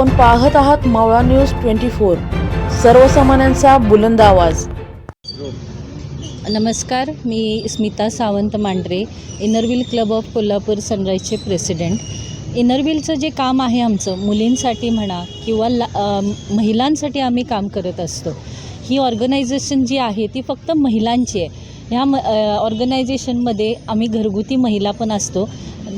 आपण पाहत आहात मावळा न्यूज ट्वेंटी फोर. सर्वसामान्यांचा बुलंद आवाज. नमस्कार मी Smita Sawant Mandhare Inner Wheel club of Kolhapur सनराईजचे president. इनरव्हीलचं जे काम आहे आमचं मुलींसाठी म्हणा किंवा ला महिलांसाठी आम्ही काम करत असतो. ही ऑर्गनायझेशन जी आहे ती फक्त महिलांची आहे. ह्या म ऑर्गनायझेशनमध्ये आम्ही घरगुती महिला पण असतो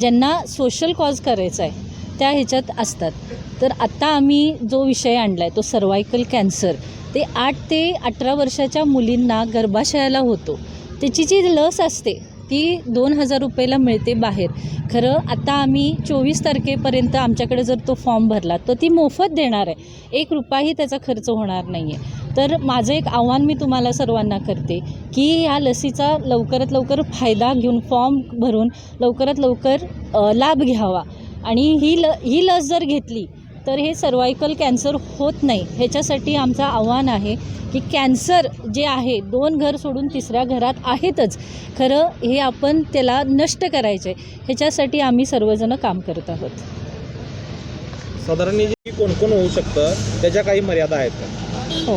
ज्यांना सोशल कॉज करायचा आहे. त्या ह्याच्यात असतात. तर आत्ता आम्ही जो विषय आणला आहे तो सर्वायकल कॅन्सर ते आठ ते अठरा वर्षाच्या मुलींना गर्भाशयाला होतो. त्याची जी लस असते ती दोन हजार रुपयाला मिळते बाहेर. खरं आता आम्ही चोवीस तारखेपर्यंत आमच्याकडे जर तो फॉर्म भरला तर ती मोफत देणार आहे. एक रुपयाही त्याचा खर्च होणार नाही आहे तर माझं एक आव्हान मी तुम्हाला सर्वांना करते की ह्या लसीचा लवकरात लवकर फायदा घेऊन फॉर्म भरून लवकरात लवकर लाभ घ्यावा. आणि ही ल ही लस जर घेतली तर हे सर्वायकल कॅन्सर होत नाही. ह्याच्यासाठी आमचं आव्हान आहे की कॅन्सर जे आहे दोन घर सोडून तिसऱ्या घरात आहेतच. खरं हे आपण त्याला नष्ट करायचं आहे ह्याच्यासाठी आम्ही सर्वजण काम करत आहोत. साधारण हे जे कोण कोण होऊ शकतं? त्याच्या काही मर्यादा आहेत हो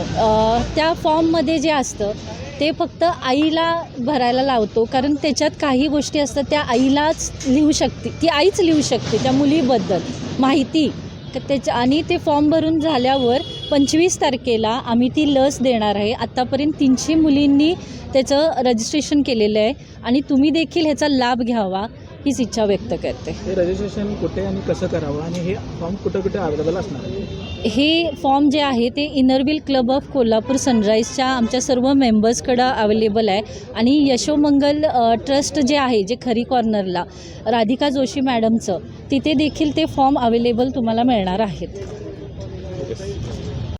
त्या फॉर्ममध्ये जे असतं ते फक्त आईला भरायला लावतो कारण त्याच्यात काही गोष्टी असतात त्या आईलाच लिहू शकते ती आईच लिहू शकते त्या मुलीबद्दल माहिती. त्याच्या आणि ते फॉर्म भरून झाल्यावर पंचवीस तारखेला आम्ही ती लस देणार आहे. आत्तापर्यंत तीनशे मुलींनी त्याचं रजिस्ट्रेशन केलेलं आहे. आणि तुम्ही देखील ह्याचा लाभ घ्यावा. हीच इच्छा व्यक्त करते. हे रजिस्ट्रेशन कुठे आणि कसं करावं आणि हे फॉर्म कुठं कुठे अवेलेबल असणार हे फॉर्म जे आहे ते Inner Wheel club of Kolhapur सनराईजच्या आमच्या सर्व मेंबर्सकडं अवेलेबल आहे. आणि यशोमंगल ट्रस्ट जे आहे जे खरी कॉर्नरला राधिका जोशी मॅडमचं तिथे देखील ते फॉर्म अवेलेबल तुम्हाला मिळणार आहेत.